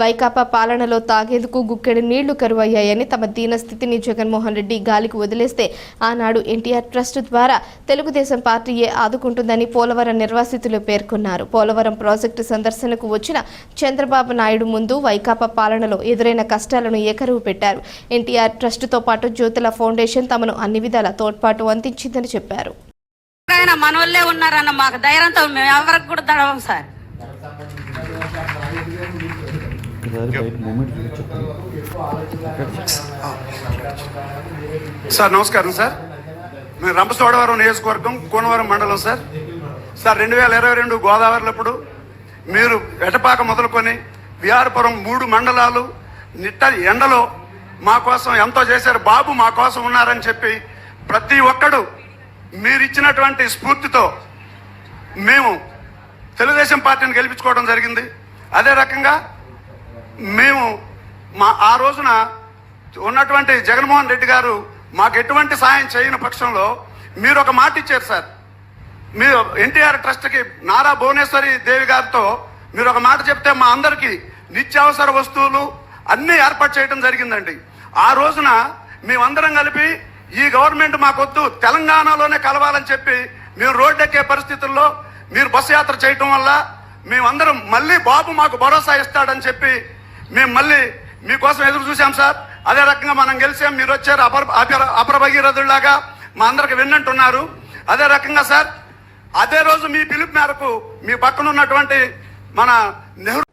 వైకాపా పాలనలో తాగేందుకు గుక్కెడి నీళ్ళు కరువయ్యాయని తమ దీనస్థితిని జగన్మోహన్ రెడ్డి గాలికి వదిలేస్తే ఆనాడు ఎన్టీఆర్ ట్రస్ట్ ద్వారా తెలుగుదేశం పార్టీయే ఆదుకుంటుందని పోలవరం నిర్వాసితులు పేర్కొన్నారు. పోలవరం ప్రాజెక్టు సందర్శనకు వచ్చిన చంద్రబాబు నాయుడు ముందు వైకాపా పాలనలో ఎదురైన కష్టాలను ఏకరువు పెట్టారు. ఎన్టీఆర్ ట్రస్టుతో పాటు జ్యోతుల ఫౌండేషన్ తమను అన్ని విధాల తోడ్పాటు అందించిందని చెప్పారు. ఆయన మనోళ్ళే ఉన్నారన్న మాకు ధైర్యంతో మేము ఎవరికి కూడా దడవం సార్. ఒకసారి బయట మూమెంట్ చెప్పండి సార్ నమస్కారం సార్. మేము రంపచోడవరం నియోజకవర్గం కోనవరం మండలం సార్. సార్ రెండు వేల ఇరవై రెండు గోదావరిలప్పుడు మీరు ఎటపాక మొదలుకొని విహారపురం మూడు మండలాలు నిట్ట ఎండలో మా కోసం ఎంతో చేశారు. బాబు మా కోసం ఉన్నారని చెప్పి ప్రతి ఒక్కడు మీరు ఇచ్చినటువంటి స్ఫూర్తితో మేము తెలుగుదేశం పార్టీని గెలిపించుకోవడం జరిగింది. అదే రకంగా మేము మా ఆ రోజున ఉన్నటువంటి జగన్మోహన్ రెడ్డి గారు మాకు ఎటువంటి సాయం చేయని పక్షంలో మీరు ఒక మాట ఇచ్చారు సార్. మీరు ఎన్టీఆర్ ట్రస్ట్కి నారా భువనేశ్వరి దేవి గారితో మీరు ఒక మాట చెప్తే మా అందరికీ నిత్యావసర వస్తువులు అన్నీ ఏర్పాటు చేయడం జరిగిందండి. ఆ రోజున మేమందరం కలిపి ఈ గవర్నమెంట్ మాకొద్దు తెలంగాణలోనే కలవాలని చెప్పి మేము రోడ్డెక్కే పరిస్థితుల్లో మీరు బస్సు యాత్ర చేయటం వల్ల మేమందరం మళ్ళీ బాబు మాకు భరోసా ఇస్తాడని చెప్పి మేము మళ్ళీ మీకోసం ఎదురు చూసాం సార్. అదే రకంగా మనం గెలిచాం మీరు వచ్చారు అపర అపర అపర మా అందరికి విన్నట్టున్నారు అదే రకంగా సార్ అదే రోజు మీ పిలుపు మేరకు మీ పక్కన ఉన్నటువంటి మన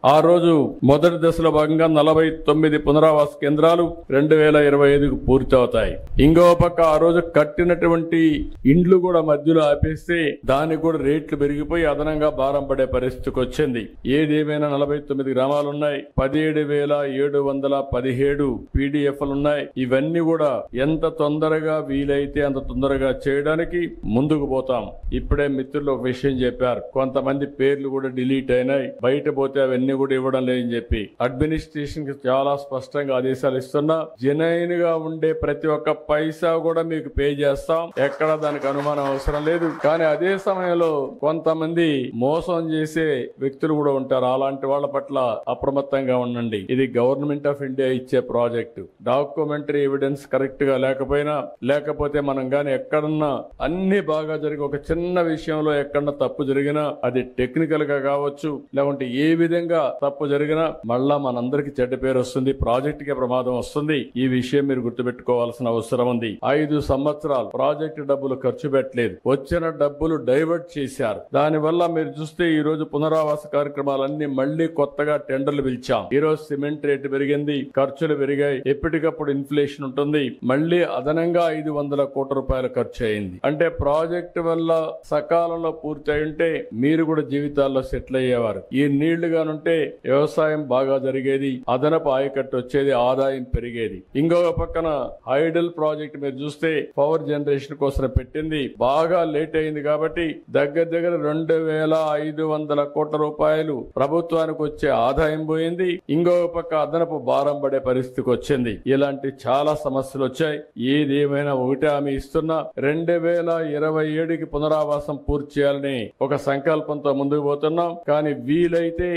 ఆ రోజు మొదటి దశలో భాగంగా నలభై తొమ్మిది పునరావాస కేంద్రాలు రెండు వేల ఇరవై ఐదుకు పూర్తవుతాయి. ఇంకో పక్క ఆ రోజు కట్టినటువంటి ఇండ్లు కూడా మధ్యలో ఆపేస్తే దానికి కూడా రేట్లు పెరిగిపోయి అదనంగా భారం పడే పరిస్థితికి వచ్చింది. ఏదేమైనా నలభై తొమ్మిది గ్రామాలు ఉన్నాయి. పదిహేడు వేల ఏడు వందల పదిహేడు పీడిఎఫ్లు ఉన్నాయి. ఇవన్నీ కూడా ఎంత తొందరగా వీలైతే అంత తొందరగా చేయడానికి ముందుకు పోతాం. ఇప్పుడే మిత్రులు ఒక విషయం చెప్పారు. కొంతమంది పేర్లు కూడా డిలీట్ అయినాయి. బయట పోతే అవన్నీ కూడా ఇవ్వడం లేదని చెప్పి అడ్మినిస్ట్రేషన్కి చాలా స్పష్టంగా ఆదేశాలు ఇస్తున్నా. జెన్యున్గా ఉండే ప్రతి ఒక్క పైసా కూడా మీకు పే చేస్తాం. ఎక్కడ దానికి అనుమానం అవసరం లేదు. కానీ అదే సమయంలో కొంతమంది మోసం చేసే వ్యక్తులు కూడా ఉంటారు. అలాంటి వాళ్ళ పట్ల అప్రమత్తంగా ఉండండి. ఇది గవర్నమెంట్ ఆఫ్ ఇండియా ఇచ్చే ప్రాజెక్టు డాక్యుమెంటరీ ఎవిడెన్స్ కరెక్ట్గా లేకపోయినా లేకపోతే మనం గాని ఎక్కడన్నా అన్ని బాగా జరిగి ఒక చిన్న విషయంలో ఎక్కడన్నా తప్పు జరిగినా అది టెక్నికల్గా కావచ్చు లేకుంటే ఏ విధంగా తప్పు జరిగినా మళ్ళా మనందరికి చెడ్డ పేరు వస్తుంది ప్రాజెక్ట్కి ప్రమాదం వస్తుంది. ఈ విషయం మీరు గుర్తుపెట్టుకోవాల్సిన అవసరం ఉంది. ఐదు సంవత్సరాలు ప్రాజెక్ట్ డబ్బులు ఖర్చు పెట్టలేదు. వచ్చిన డబ్బులు డైవర్ట్ చేశారు. దానివల్ల మీరు చూస్తే ఈ రోజు పునరావాస కార్యక్రమాలన్నీ మళ్ళీ కొత్తగా టెండర్లు పిలిచాం. ఈ రోజు సిమెంట్ రేటు పెరిగింది ఖర్చులు పెరిగాయి. ఎప్పటికప్పుడు ఇన్ఫ్లేషన్ ఉంటుంది. మళ్ళీ అదనంగా ఐదు వందల కోట్ల రూపాయలు ఖర్చు అయింది. అంటే ప్రాజెక్ట్ వల్ల సకాలంలో పూర్తి అయి ఉంటే మీరు కూడా జీవితాల్లో సెటిల్ అయ్యేవారు. ఈ నీళ్ళు ఉంటే వ్యవసాయం బాగా జరిగేది అదనపు ఆయకట్టు వచ్చేది ఆదాయం పెరిగేది. ఇంకొక పక్కన ఐడల్ ప్రాజెక్ట్ మీరు చూస్తే పవర్ జనరేషన్ కోసం పెట్టింది. బాగా లేట్ అయింది కాబట్టి దగ్గర దగ్గర రెండు వేల ఐదు వందల కోట్ల రూపాయలు ప్రభుత్వానికి వచ్చే ఆదాయం పోయింది. ఇంకొక పక్క అదనపు భారం పడే పరిస్థితికి వచ్చింది. ఇలాంటి చాలా సమస్యలు వచ్చాయి. ఏదేమైనా ఒకటే హామీ ఇస్తున్నా రెండు వేల ఇరవై ఏడుకి పునరావాసం పూర్తి చేయాలని ఒక సంకల్పంతో ముందుకు పోతున్నాం. కానీ వీలైతే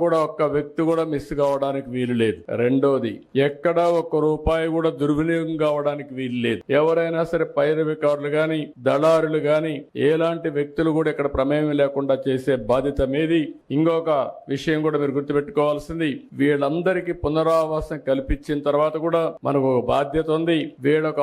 కూడా ఒక్క వ్యక్తి కూడా మిస్ కావడానికి వీలు లేదు. రెండోది ఎక్కడ ఒక్క రూపాయి కూడా దుర్వినియోగం కావడానికి వీలు లేదు. ఎవరైనా సరే పైరవికారులు గాని దళారులు గాని ఎలాంటి వ్యక్తులు కూడా ఇక్కడ ప్రమేయం లేకుండా చేసే బాధ్యత మీది. ఇంకొక విషయం కూడా మీరు గుర్తుపెట్టుకోవాల్సింది వీళ్ళందరికీ పునరావాసం కల్పించిన తర్వాత కూడా మనకు ఒక బాధ్యత ఉంది. వీళ్ళొక